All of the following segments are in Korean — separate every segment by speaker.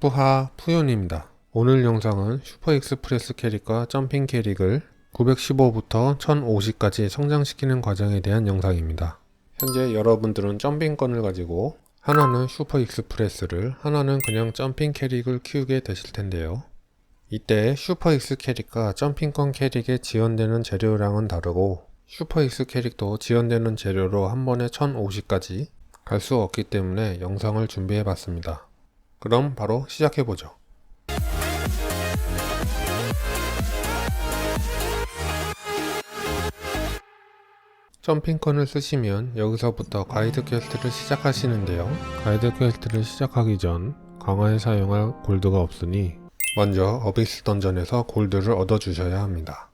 Speaker 1: 뿌하 푸연입니다. 오늘 영상은 슈퍼 익스프레스 캐릭과 점핑 캐릭을 915부터 1050까지 성장시키는 과정에 대한 영상입니다. 현재 여러분들은 점핑권을 가지고 하나는 슈퍼 익스프레스를 하나는 그냥 점핑 캐릭을 키우게 되실 텐데요. 이때 슈퍼 익스 캐릭과 점핑권 캐릭에 지원되는 재료량은 다르고 슈퍼 익스 캐릭도 지원되는 재료로 한 번에 1050까지 갈 수 없기 때문에 영상을 준비해 봤습니다. 그럼 바로 시작해 보죠. 점핑컨을 쓰시면 여기서부터 가이드 퀘스트를 시작하시는데요. 가이드 퀘스트를 시작하기 전 강화에 사용할 골드가 없으니 먼저 어비스 던전에서 골드를 얻어 주셔야 합니다.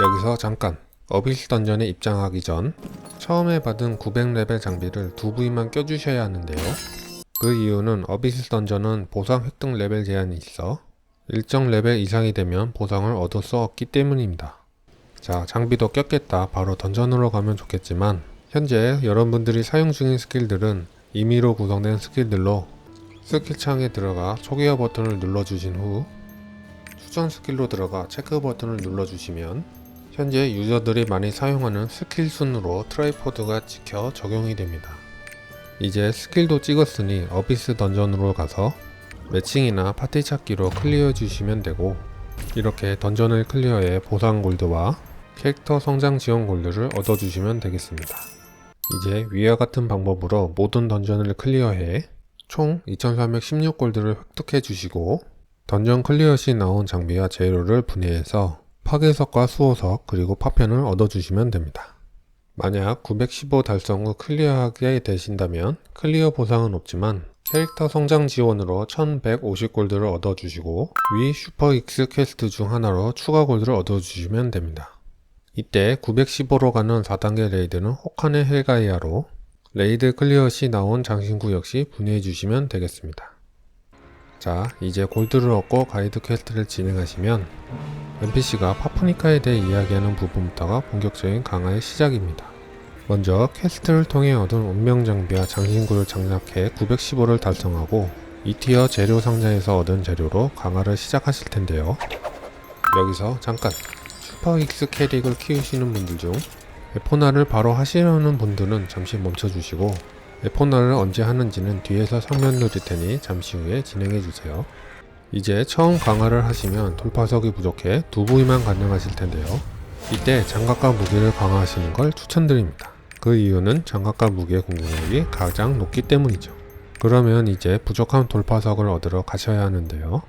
Speaker 1: 여기서 잠깐 어비스 던전에 입장하기 전 처음에 받은 900레벨 장비를 두 부위만 껴주셔야 하는데요. 그 이유는 어비스 던전은 보상 획득 레벨 제한이 있어 일정 레벨 이상이 되면 보상을 얻을 수 없기 때문입니다. 자, 장비도 꼈겠다. 바로 던전으로 가면 좋겠지만 현재 여러분들이 사용 중인 스킬들은 임의로 구성된 스킬들로 스킬 창에 들어가 초기화 버튼을 눌러주신 후 추천 스킬로 들어가 체크 버튼을 눌러주시면 현재 유저들이 많이 사용하는 스킬 순으로 트라이포드가 찍혀 적용이 됩니다. 이제 스킬도 찍었으니 어비스 던전으로 가서 매칭이나 파티 찾기로 클리어 주시면 되고 이렇게 던전을 클리어해 보상 골드와 캐릭터 성장 지원 골드를 얻어주시면 되겠습니다. 이제 위와 같은 방법으로 모든 던전을 클리어해 총 2316 골드를 획득해 주시고 던전 클리어 시 나온 장비와 재료를 분해해서 파괴석과 수호석 그리고 파편을 얻어주시면 됩니다. 만약 915 달성 후 클리어하게 되신다면 클리어 보상은 없지만 캐릭터 성장 지원으로 1150 골드를 얻어주시고 위 슈퍼 익스 퀘스트 중 하나로 추가 골드를 얻어주시면 됩니다. 이때 915로 가는 4단계 레이드는 호칸의 헬가이아로 레이드 클리어 시 나온 장신구 역시 분해해 주시면 되겠습니다. 자, 이제 골드를 얻고 가이드 퀘스트를 진행하시면 NPC가 파프니카에 대해 이야기하는 부분부터가 본격적인 강화의 시작입니다. 먼저 퀘스트를 통해 얻은 운명 장비와 장신구를 장착해 915를 달성하고 2티어 재료 상자에서 얻은 재료로 강화를 시작하실 텐데요. 여기서 잠깐 슈퍼 익스 캐릭을 키우시는 분들 중 에포나를 바로 하시려는 분들은 잠시 멈춰주시고 에포나를 언제 하는지는 뒤에서 설명 드릴 테니 잠시 후에 진행해 주세요. 이제 처음 강화를 하시면 돌파석이 부족해 두 부위만 가능하실 텐데요. 이때 장갑과 무기를 강화하시는 걸 추천드립니다. 그 이유는 장갑과 무기의 공격력이 가장 높기 때문이죠. 그러면 이제 부족한 돌파석을 얻으러 가셔야 하는데요.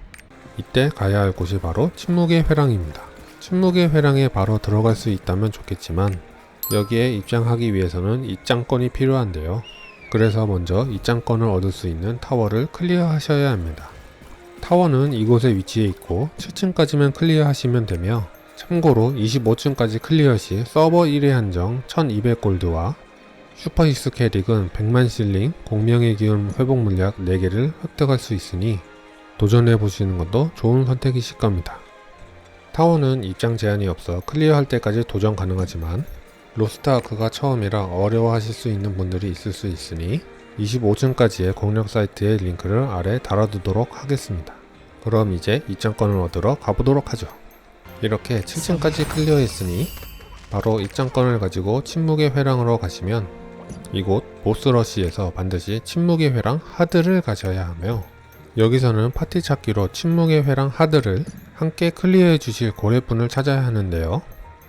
Speaker 1: 이때 가야 할 곳이 바로 침묵의 회랑입니다. 침묵의 회랑에 바로 들어갈 수 있다면 좋겠지만 여기에 입장하기 위해서는 입장권이 필요한데요. 그래서 먼저 입장권을 얻을 수 있는 타워를 클리어 하셔야 합니다. 타워는 이곳에 위치해 있고 7층까지만 클리어 하시면 되며 참고로 25층까지 클리어 시 서버 1회 한정 1200골드와 슈퍼히스 캐릭은 100만 실링, 공명의 기운 회복 물약 4개를 획득할 수 있으니 도전해 보시는 것도 좋은 선택이실 겁니다. 타워는 입장 제한이 없어 클리어할 때까지 도전 가능하지만 로스트 아크가 처음이라 어려워하실 수 있는 분들이 있을 수 있으니 25층까지의 공략 사이트의 링크를 아래 달아두도록 하겠습니다. 그럼 이제 입장권을 얻으러 가보도록 하죠. 이렇게 7층까지 클리어했으니 바로 입장권을 가지고 침묵의 회랑으로 가시면 이곳 보스러시에서 반드시 침묵의 회랑 하드를 가셔야 하며 여기서는 파티 찾기로 침묵의 회랑 하드를 함께 클리어해 주실 고래분을 찾아야 하는데요.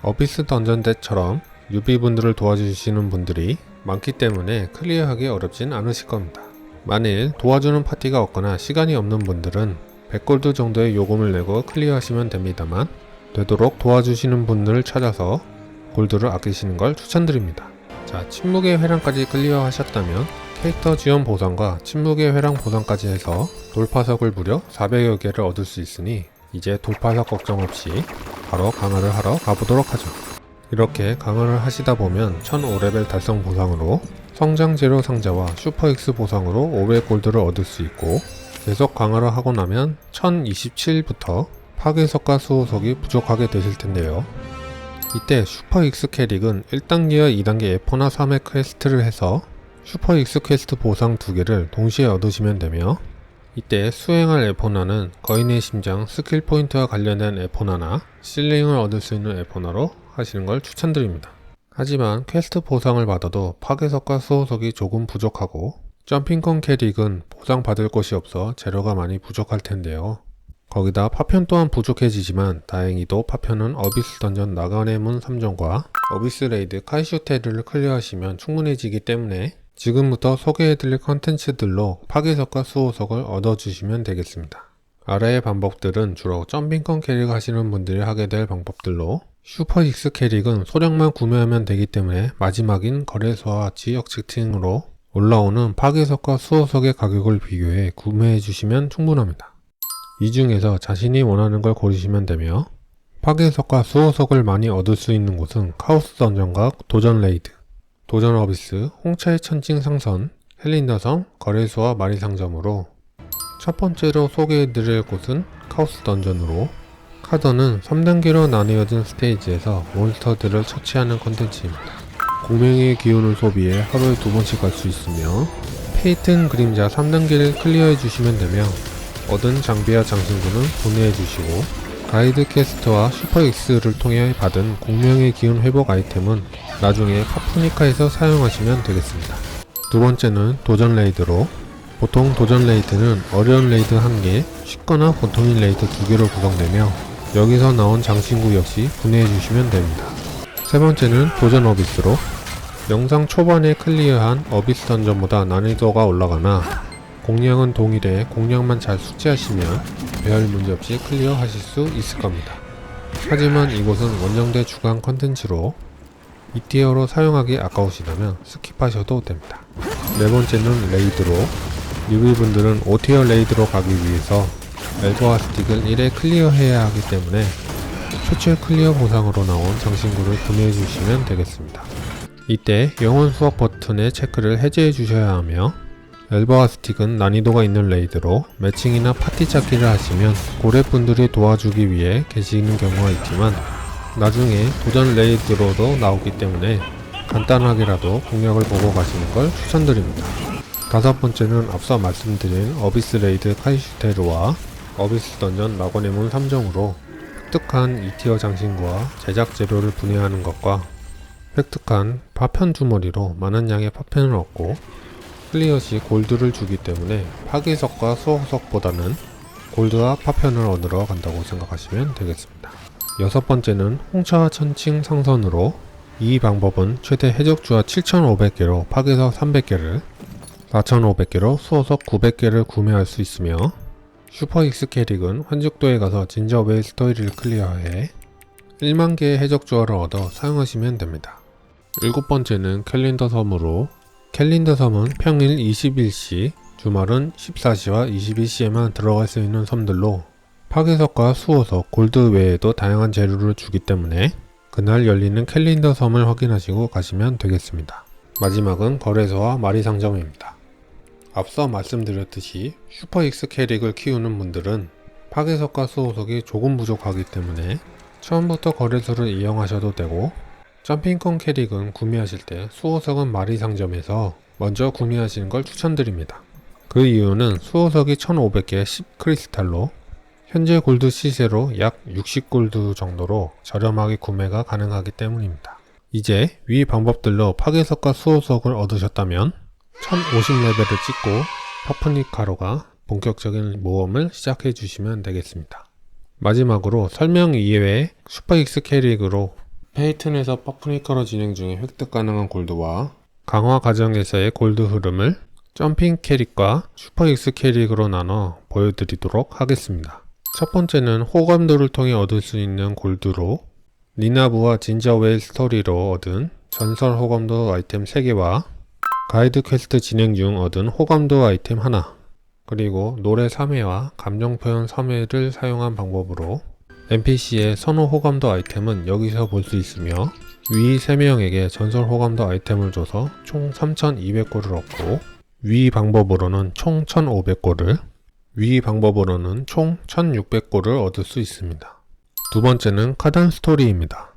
Speaker 1: 어비스 던전 때처럼 유비분들을 도와주시는 분들이 많기 때문에 클리어하기 어렵진 않으실 겁니다. 만일 도와주는 파티가 없거나 시간이 없는 분들은 100골드 정도의 요금을 내고 클리어하시면 됩니다만 되도록 도와주시는 분들을 찾아서 골드를 아끼시는 걸 추천드립니다. 자, 침묵의 회랑까지 클리어 하셨다면 캐릭터 지원 보상과 침묵의 회랑 보상까지 해서 돌파석을 무려 400여 개를 얻을 수 있으니 이제 돌파석 걱정 없이 바로 강화를 하러 가보도록 하죠. 이렇게 강화를 하시다 보면 1005레벨 달성 보상으로 성장 재료 상자와 슈퍼 X 보상으로 500골드를 얻을 수 있고 계속 강화를 하고 나면 1027부터 파괴석과 수호석이 부족하게 되실 텐데요. 이때 슈퍼 X 캐릭은 1단계와 2단계 에포나 3회 퀘스트를 해서 슈퍼 X 퀘스트 보상 2개를 동시에 얻으시면 되며 이때 수행할 에포나는 거인의 심장 스킬 포인트와 관련된 에포나나 실링을 얻을 수 있는 에포나로 하시는 걸 추천드립니다. 하지만 퀘스트 보상을 받아도 파괴석과 수호석이 조금 부족하고 점핑컨 캐릭은 보상 받을 곳이 없어 재료가 많이 부족할 텐데요. 거기다 파편 또한 부족해지지만 다행히도 파편은 어비스 던전 나간의 문 3종과 어비스 레이드 카이슈테르를 클리어하시면 충분해지기 때문에 지금부터 소개해드릴 컨텐츠들로 파괴석과 수호석을 얻어주시면 되겠습니다. 아래의 방법들은 주로 점핑컨 캐릭 하시는 분들이 하게 될 방법들로 슈퍼 익스 캐릭은 소량만 구매하면 되기 때문에 마지막인 거래소와 지역 채팅으로 올라오는 파괴석과 수호석의 가격을 비교해 구매해 주시면 충분합니다. 이 중에서 자신이 원하는 걸 고르시면 되며 파괴석과 수호석을 많이 얻을 수 있는 곳은 카오스 던전과 도전 레이드, 도전 어비스, 홍차의 천칭 상선, 헬린더성, 거래소와 마리상점으로 첫 번째로 소개해드릴 곳은 카오스 던전으로 카더는 3단계로 나뉘어진 스테이지에서 몬스터들을 처치하는 컨텐츠입니다. 공명의 기운을 소비해 하루에 두 번씩 갈 수 있으며 페이튼 그림자 3단계를 클리어해 주시면 되며 얻은 장비와 장신구는 보내해 주시고 가이드 퀘스트와 슈퍼엑스를 통해 받은 공명의 기운 회복 아이템은 나중에 파프니카에서 사용하시면 되겠습니다. 두 번째는 도전 레이드로 보통 도전 레이드는 어려운 레이드 1개, 쉽거나 보통인 레이드 2개로 구성되며 여기서 나온 장신구 역시 분해해 주시면 됩니다. 세 번째는 도전 어비스로 영상 초반에 클리어한 어비스 던전보다 난이도가 올라가나 공략은 동일해 공략만 잘 숙지하시면 별 문제없이 클리어 하실 수 있을 겁니다. 하지만 이곳은 원정대 주간 컨텐츠로 2티어로 사용하기 아까우시다면 스킵하셔도 됩니다. 네 번째는 레이드로 리뷰분들은 5티어 레이드로 가기 위해서 엘보아 스틱을 1회 클리어해야 하기 때문에 최초의 클리어 보상으로 나온 장신구를 구매해 주시면 되겠습니다. 이때 영혼 수업 버튼의 체크를 해제해 주셔야 하며 엘버와 스틱은 난이도가 있는 레이드로 매칭이나 파티 찾기를 하시면 고래분들이 도와주기 위해 계시는 경우가 있지만 나중에 도전 레이드로도 나오기 때문에 간단하게라도 공략을 보고 가시는 걸 추천드립니다. 다섯 번째는 앞서 말씀드린 어비스 레이드 카이슈테르와 어비스 던전 문 3종으로 획득한 2티어 장신구와 제작 재료를 분해하는 것과 획득한 파편 주머니로 많은 양의 파편을 얻고 클리어 시 골드를 주기 때문에 파괴석과 수호석보다는 골드와 파편을 얻으러 간다고 생각하시면 되겠습니다. 여섯 번째는 홍차와 천칭 상선으로 이 방법은 최대 해적주와 7,500개로 파괴석 300개를 4,500개로 수호석 900개를 구매할 수 있으며 슈퍼 익스 캐릭은 환죽도에 가서 진저 웨일 스토리를 클리어해 1만 개의 해적주화를 얻어 사용하시면 됩니다. 일곱 번째는 캘린더 섬으로 캘린더 섬은 평일 21시, 주말은 14시와 22시에만 들어갈 수 있는 섬들로 파괴석과 수호석, 골드 외에도 다양한 재료를 주기 때문에 그날 열리는 캘린더 섬을 확인하시고 가시면 되겠습니다. 마지막은 거래소와 마리 상점입니다. 앞서 말씀드렸듯이 슈퍼 익스 캐릭을 키우는 분들은 파괴석과 수호석이 조금 부족하기 때문에 처음부터 거래소를 이용하셔도 되고 점핑컨 캐릭은 구매하실 때 수호석은 마리 상점에서 먼저 구매하시는 걸 추천드립니다. 그 이유는 수호석이 1500개 10 크리스탈로 현재 골드 시세로 약 60골드 정도로 저렴하게 구매가 가능하기 때문입니다. 이제 위 방법들로 파괴석과 수호석을 얻으셨다면 1050레벨을 찍고 파프니카로가 본격적인 모험을 시작해 주시면 되겠습니다. 마지막으로 설명 이외에 슈퍼익스 캐릭으로 페이튼에서 파프니카로 진행 중에 획득 가능한 골드와 강화 과정에서의 골드 흐름을 점핑 캐릭과 슈퍼익스 캐릭으로 나눠 보여드리도록 하겠습니다. 첫 번째는 호감도를 통해 얻을 수 있는 골드로 니나부와 진저웨일 스토리로 얻은 전설 호감도 아이템 3개와 가이드 퀘스트 진행 중 얻은 호감도 아이템 하나 그리고 노래 3회와 감정 표현 3회를 사용한 방법으로 NPC의 선호 호감도 아이템은 여기서 볼 수 있으며 위 3명에게 전설 호감도 아이템을 줘서 총 3200골을 얻고 위 방법으로는 총 1500골을 위 방법으로는 총 1600골을 얻을 수 있습니다. 두 번째는 카단 스토리입니다.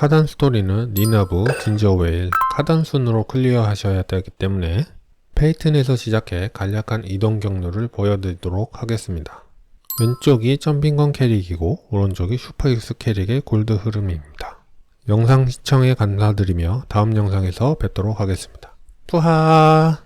Speaker 1: 카단 스토리는 니나부, 진저웨일, 카단 순으로 클리어 하셔야 되기 때문에 페이튼에서 시작해 간략한 이동 경로를 보여드리도록 하겠습니다. 왼쪽이 점핑건 캐릭이고 오른쪽이 슈퍼익스 캐릭의 골드 흐름입니다. 영상 시청에 감사드리며 다음 영상에서 뵙도록 하겠습니다. 푸하